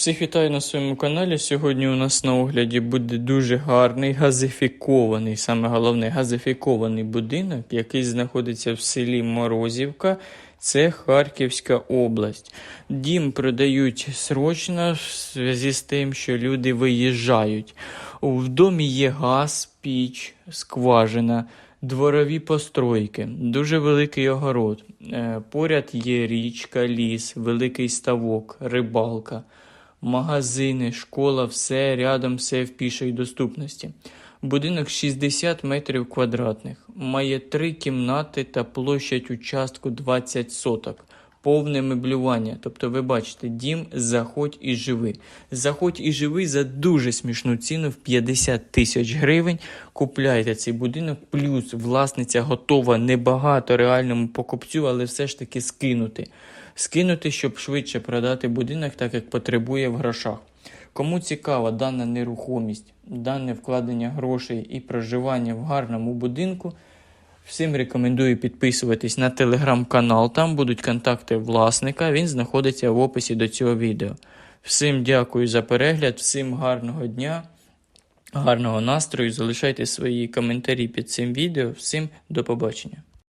Всіх вітаю на своєму каналі. Сьогодні у нас на огляді буде дуже гарний газифікований, саме головне газифікований будинок, який знаходиться в селі Морозівка. Це Харківська область. Дім продають срочно в зв'язку з тим, що люди виїжджають. В домі є газ, піч, скважина, дворові постройки, дуже великий огород. Е, Поряд є річка, ліс, великий ставок, рибалка магазини, школа, все рядом, все в пішій доступності. Будинок 60 метрів квадратних, має три кімнати та площадь участку 20 соток. Повне меблювання. Тобто, ви бачите, дім заходь і живи. Заходь і живи за дуже смішну ціну в 50 тисяч гривень. Купляйте цей будинок, плюс власниця готова небагато реальному покупцю, але все ж таки скинути. Скинути, щоб швидше продати будинок, так як потребує в грошах. Кому цікава дана нерухомість, дане вкладення грошей і проживання в гарному будинку, всім рекомендую підписуватись на телеграм-канал. Там будуть контакти власника. Він знаходиться в описі до цього відео. Всім дякую за перегляд, всім гарного дня, гарного настрою. Залишайте свої коментарі під цим відео. Всім до побачення.